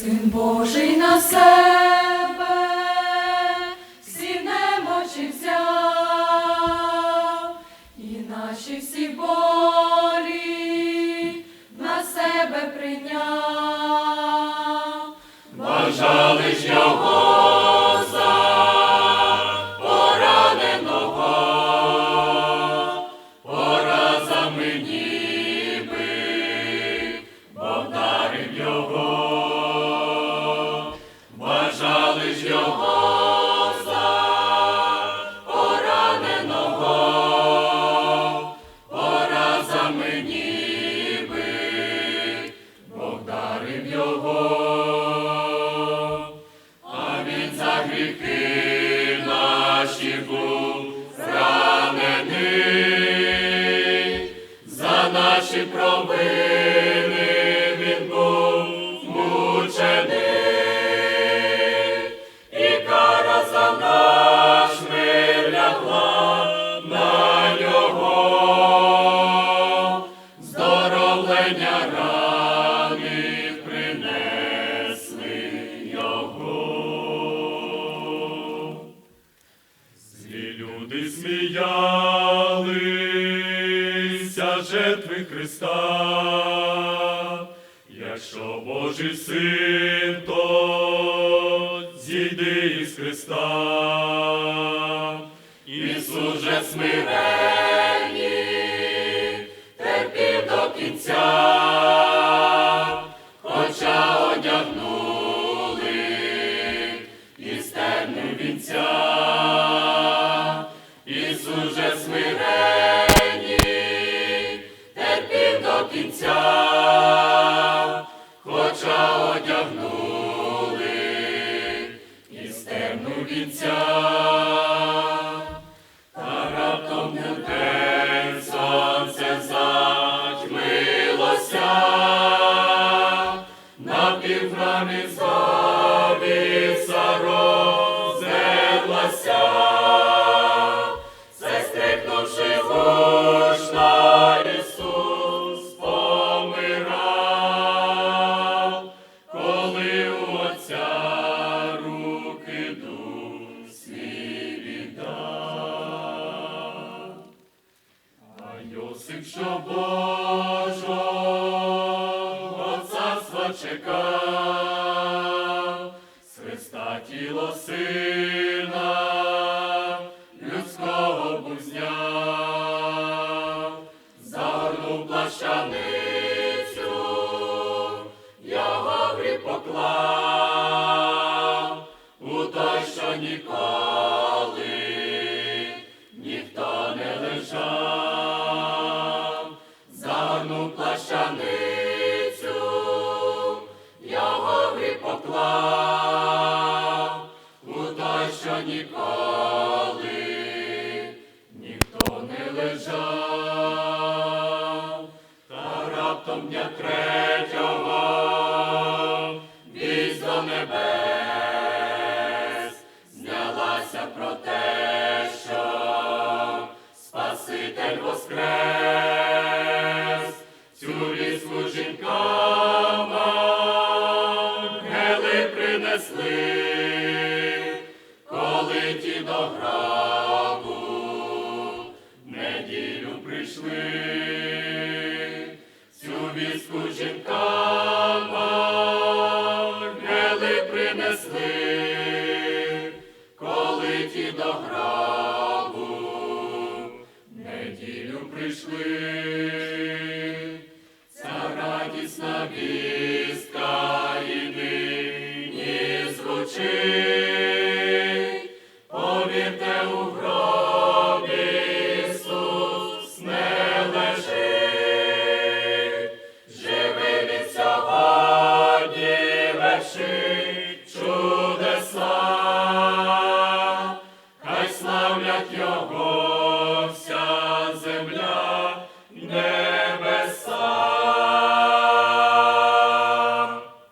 Син Божий на себе всі немочі взяв, і наші всі болі на себе прийняв. Він за гріхи наші був за наші провини і кара за наш мир на нього, здоровлення люди сміялися жертви Христа, якщо Божий син, то зійди із Христа. Ісус же смиренні, терпів до кінця, хоча одягнули і вінця. Терпів Божого царства чекав, ніколи. Ніхто не лежав, та раптом дня третього принесли, коли ті до гробу неділю прийшли, ця радісна вість Його вся.